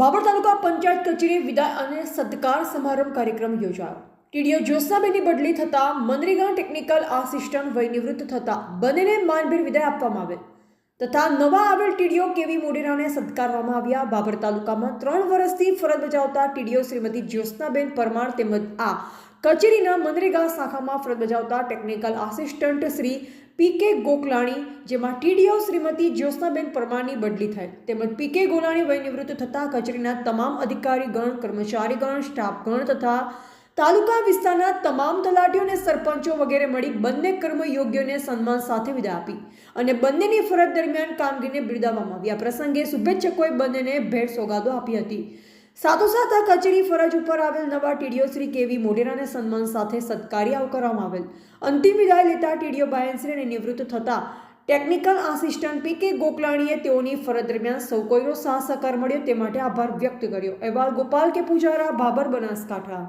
બાબર તાલુકા પંચાયત કચેરી વિદાય અને સત્કાર સમારંભ કાર્યક્રમ યોજાયો. ટીડીઓ જ્યોત્સનાબેનની બદલી થતાં મનરેગા ટેકનિકલ આસિસ્ટન્ટ વયનિવૃત્ત થતાં બંનેને માનભેર વિદાય આપવામાં આવેલ. તથા નવા આવેલ ટીડીઓ કેવી મોડેરાને સત્કારવામાં આવ્યા, બાબર તાલુકામાં ત્રણ વર્ષથી ફરજ બજાવતા ટીડીઓ શ્રીમતી જ્યોત્સનાબેન પરમાર તેમજ આ કચેરીના મનરેગા શાખામાં ફરજ બજાવતા ટેકનિકલ આસિસ્ટન્ટ શ્રી પી કે ગોકલાણી, જેમાં ટીડીઓ શ્રીમતી જ્યોત્સનાબેન પરમારની બદલી થઈ. તેમજ પી કે ગોલાણી વય નિવૃત્ત થતાં કચેરીના તમામ અધિકારીગણ, કર્મચારીગણ, સ્ટાફગણ તથા તાલુકા વિસ્તારના તમામ તલાટીઓ અને સરપંચો વગેરે મળી બંને કર્મયોગ્યોને સન્માન સાથે વિદા આપી અને બંનેની ફરજ દરમિયાન કામગીરીને બિરદાવવામાં આવી. આ પ્રસંગે શુભેચ્છકોએ બંનેને ભેટ સોગાદો આપી હતી. સાથોસાથ આ કચેરી ફરજ ઉપર આવેલ નવા ટીડીઓ શ્રી કેવી મોઢેરાને સન્માન સાથે સત્કારી આવકારવામાં આવેલ. અંતિમ વિદાય લેતા ટીડીઓ બાયનશ્રીને નિવૃત્ત થતા ટેકનિકલ આસિસ્ટન્ટ પી કે ગોકલાણીએ તેઓની ફરજ દરમિયાન સૌ કોઈનો સાથ સહકાર મળ્યો તે માટે આભાર વ્યક્ત કર્યો. અહેવાલ ગોપાલ કે પૂજારા બાબર બનાસકાંઠા.